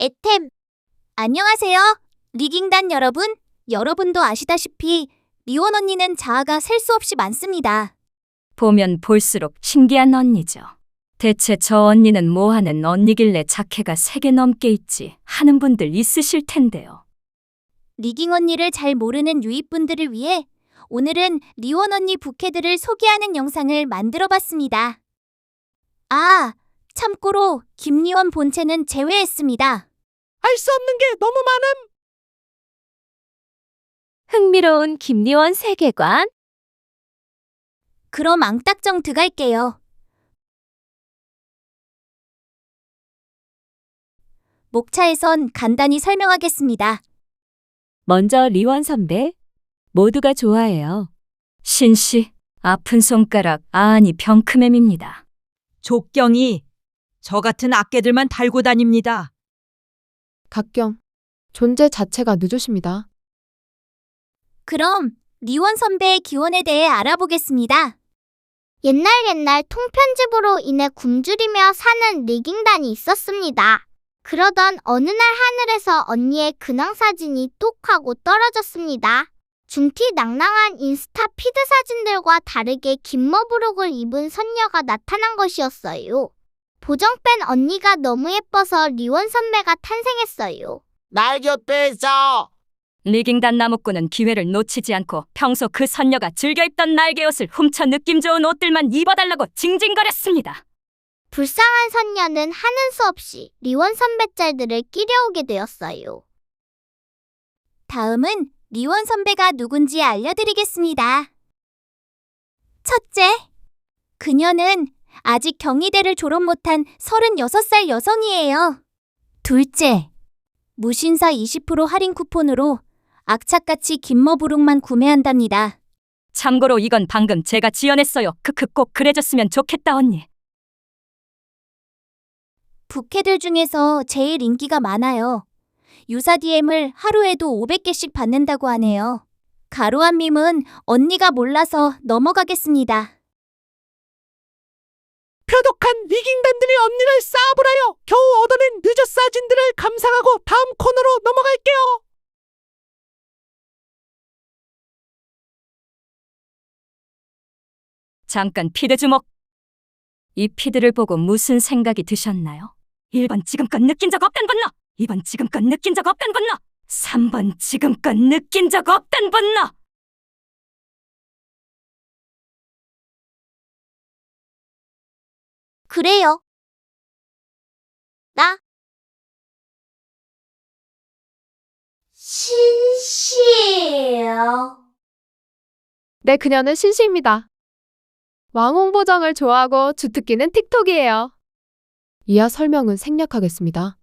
에템. 안녕하세요. 리깅단 여러분. 여러분도 아시다시피 리원 언니는 자아가 셀 수 없이 많습니다. 보면 볼수록 신기한 언니죠. 대체 저 언니는 뭐 하는 언니길래 자켓가 3개 넘게 있지 하는 분들 있으실 텐데요. 리깅 언니를 잘 모르는 유입분들을 위해 오늘은 리원 언니 부캐들을 소개하는 영상을 만들어 봤습니다. 아, 참고로 김리원 본체는 제외했습니다. 알 수 없는 게 너무 많음. 흥미로운 김리원 세계관? 그럼 앙딱정 들어갈게요. 목차에선 간단히 설명하겠습니다. 먼저 리원 선배. 모두가 좋아해요. 신씨, 아픈 손가락, 아니 병크맴입니다. 족경이 저 같은 악개들만 달고 다닙니다. 각경, 존재 자체가 늦으십니다. 그럼 리원 선배의 기원에 대해 알아보겠습니다. 옛날 옛날 통편집으로 인해 굶주리며 사는 리깅단이 있었습니다. 그러던 어느 날 하늘에서 언니의 근황 사진이 똑 하고 떨어졌습니다. 중티 낭낭한 인스타 피드 사진들과 다르게 긴 머브룩을 입은 선녀가 나타난 것이었어요. 보정 뺀 언니가 너무 예뻐서 리원 선배가 탄생했어요. 날 곁에서 리깅단 나무꾼은 기회를 놓치지 않고 평소 그 선녀가 즐겨 입던 날개 옷을 훔쳐 느낌 좋은 옷들만 입어달라고 징징거렸습니다. 불쌍한 선녀는 하는 수 없이 리원 선배 짤들을 끼려오게 되었어요. 다음은 리원 선배가 누군지 알려드리겠습니다. 첫째, 그녀는 아직 경희대를 졸업 못한 36살 여성이에요. 둘째, 무신사 20% 할인 쿠폰으로 악착같이 김머부룩만 구매한답니다. 참고로 이건 방금 제가 지어냈어요. 크크 꼭 그래줬으면 좋겠다 언니. 부캐들 중에서 제일 인기가 많아요. 유사 DM을 하루에도 500개씩 받는다고 하네요. 가로한 밈은 언니가 몰라서 넘어가겠습니다. 표독한 리깅단들이 언니를 싸불하여 겨우 얻어낸 늦어 사진들을 감상하고 다음 코너로 넘어갈게요. 잠깐 피드 주목. 이 피드를 보고 무슨 생각이 드셨나요? 1번 지금껏 느낀 적 없단 분노. 2번 지금껏 느낀 적 없단 분노. 3번 지금껏 느낀 적 없단 분노. 그래요. 나 신시예요. 네, 그녀는 신시입니다. 왕홍보정을 좋아하고 주특기는 틱톡이에요. 이하 설명은 생략하겠습니다.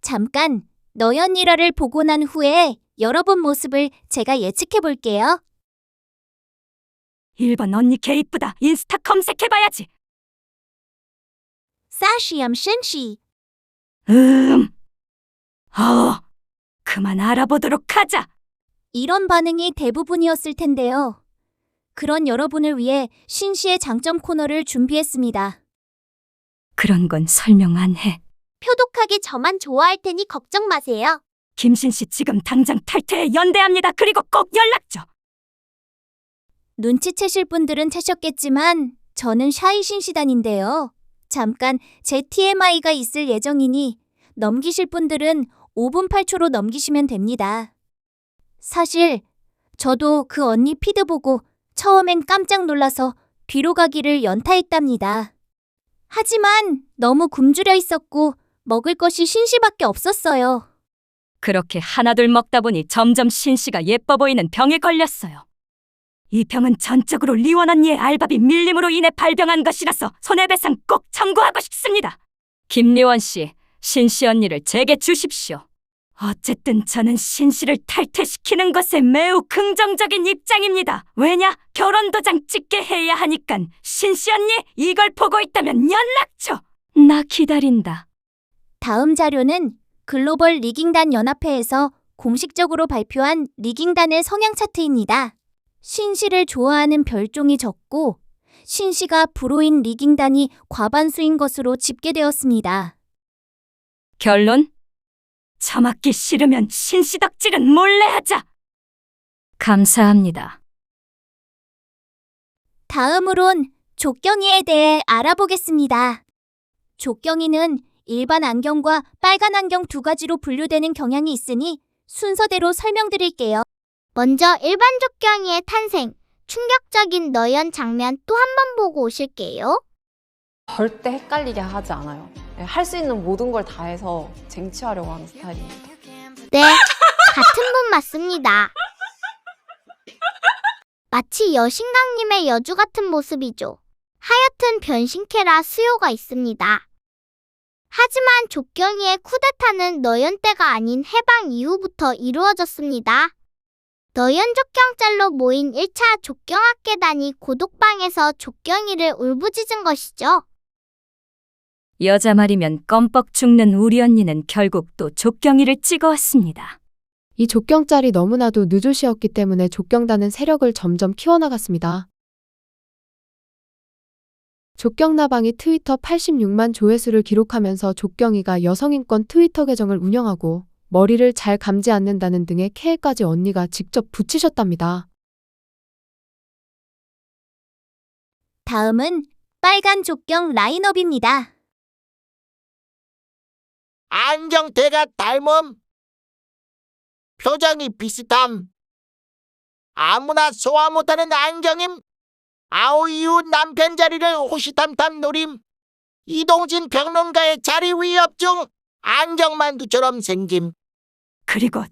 잠깐 너연일화를 보고 난 후에 여러분 모습을 제가 예측해 볼게요. 1번 언니 개 이쁘다. 인스타 검색해봐야지. 사시암 신시 음. 어. 그만 알아보도록 하자. 이런 반응이 대부분이었을 텐데요. 그런 여러분을 위해 신시의 장점 코너를 준비했습니다. 그런 건 설명 안 해. 표독하게 저만 좋아할 테니 걱정 마세요. 김신 씨 지금 당장 탈퇴해 연대합니다. 그리고 꼭 연락 줘. 눈치채실 분들은 채셨겠지만 저는 샤이 신시단인데요. 잠깐 제 TMI가 있을 예정이니 넘기실 분들은 5분 8초로 넘기시면 됩니다. 사실 저도 그 언니 피드 보고 처음엔 깜짝 놀라서 뒤로 가기를 연타했답니다. 하지만 너무 굶주려 있었고 먹을 것이 신시밖에 없었어요. 그렇게 하나둘 먹다 보니 점점 신 씨가 예뻐 보이는 병에 걸렸어요. 이 병은 전적으로 리원 언니의 알바비 밀림으로 인해 발병한 것이라서 손해배상 꼭 청구하고 싶습니다. 김리원 씨, 신씨 언니를 제게 주십시오. 어쨌든 저는 신 씨를 탈퇴시키는 것에 매우 긍정적인 입장입니다. 왜냐? 결혼 도장 찍게 해야 하니깐 신씨 언니 이걸 보고 있다면 연락 줘. 나 기다린다. 다음 자료는 글로벌 리깅단 연합회에서 공식적으로 발표한 리깅단의 성향 차트입니다. 신씨를 좋아하는 별종이 적고 신씨가 불호인 리깅단이 과반수인 것으로 집계되었습니다. 결론? 처맞기 싫으면 신시덕질은 몰래 하자. 감사합니다. 다음으론 족경이에 대해 알아보겠습니다. 족경이는 일반 안경과 빨간 안경 두 가지로 분류되는 경향이 있으니 순서대로 설명드릴게요. 먼저 일반 족경이의 탄생, 충격적인 너연 장면 또 한 번 보고 오실게요. 절대 헷갈리게 하지 않아요. 할 수 있는 모든 걸 다 해서 쟁취하려고 하는 스타일입니다. 네, 같은 분 맞습니다. 마치 여신강님의 여주 같은 모습이죠. 하여튼 변신캐라 수요가 있습니다. 하지만 족경이의 쿠데타는 너연 때가 아닌 해방 이후부터 이루어졌습니다. 너연 족경짤로 모인 1차 족경학계단이 고독방에서 족경이를 울부짖은 것이죠. 여자 말이면 껌뻑 죽는 우리 언니는 결국 또 족경이를 찍어왔습니다. 이 족경짤이 너무나도 느조시였기 때문에 족경단은 세력을 점점 키워나갔습니다. 족경나방이 트위터 86만 조회수를 기록하면서 족경이가 여성인권 트위터 계정을 운영하고 머리를 잘 감지 않는다는 등의 캐해까지 언니가 직접 붙이셨답니다. 다음은 빨간 족경 라인업입니다. 안경테가 닮음. 표정이 비슷함. 아무나 소화 못하는 안경임. 아우 이후 남편 자리를 호시탐탐 노림. 이동진 평론가의 자리 위협 중 안경만두처럼 생김. 그리고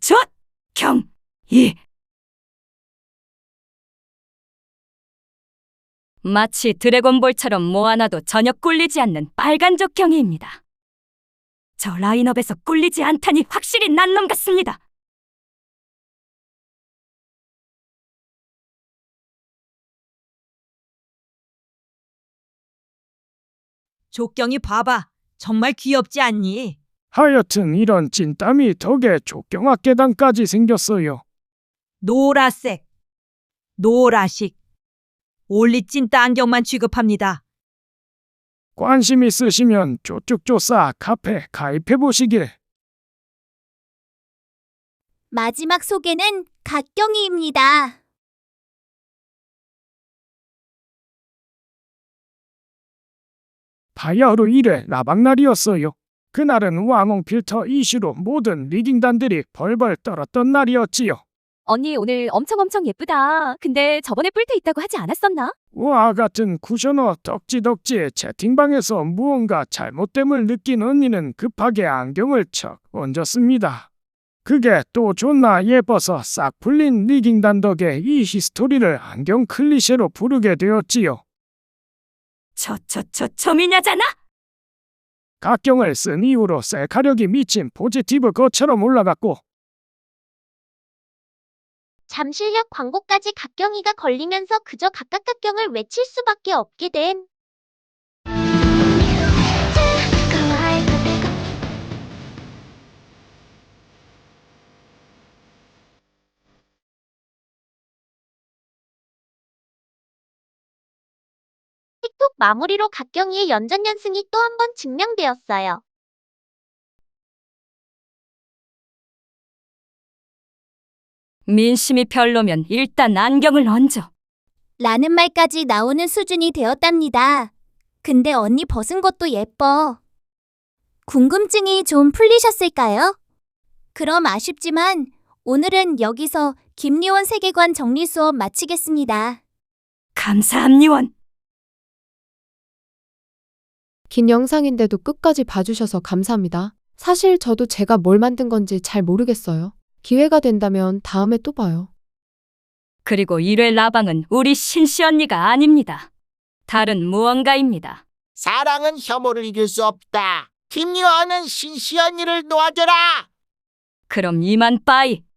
족경이 마치 드래곤볼처럼 모아놔도 전혀 꿀리지 않는 빨간 족경이입니다. 저 라인업에서 꿀리지 않다니 확실히 난놈 같습니다. 족경이 봐봐. 정말 귀엽지 않니? 하여튼 이런 찐땀이 덕에 족경학 계단까지 생겼어요. 노라색, 노라식. 올리 찐따 안경만 취급합니다. 관심 있으시면 쪼쭉쪼싸 카페 가입해 보시길. 마지막 소개는 갓경이입니다. 바야흐로 1회 라방날이었어요. 그날은 왕홍 필터 이슈로 모든 리딩단들이 벌벌 떨었던 날이었지요. 언니 오늘 엄청 엄청 예쁘다. 근데 저번에 뿔테 있다고 하지 않았었나? 우와 같은 쿠셔너 덕지덕지의 채팅방에서 무언가 잘못됨을 느낀 언니는 급하게 안경을 척 얹었습니다. 그게 또 존나 예뻐서 싹 풀린 리깅단 덕에 이 히스토리를 안경 클리셰로 부르게 되었지요. 저 저 저 저미냐잖아. 각경을 쓴 이후로 셀카력이 미친 포지티브 거처럼 올라갔고 잠실역 광고까지 각경이가 걸리면서 그저 각각 각경을 외칠 수밖에 없게 됨. 톡 마무리로 각경이의 연전 연승이 또 한 번 증명되었어요. 민심이 별로면 일단 안경을 얹어. 라는 말까지 나오는 수준이 되었답니다. 근데 언니 벗은 것도 예뻐. 궁금증이 좀 풀리셨을까요? 그럼 아쉽지만 오늘은 여기서 김리원 세계관 정리 수업 마치겠습니다. 감사합니원. 긴 영상인데도 끝까지 봐주셔서 감사합니다. 사실 저도 제가 뭘 만든 건지 잘 모르겠어요. 기회가 된다면 다음에 또 봐요. 그리고 1회 라방은 우리 신씨 언니가 아닙니다. 다른 무언가입니다. 사랑은 혐오를 이길 수 없다. 김유아는 신시 언니를 놓아줘라. 그럼 이만 빠이.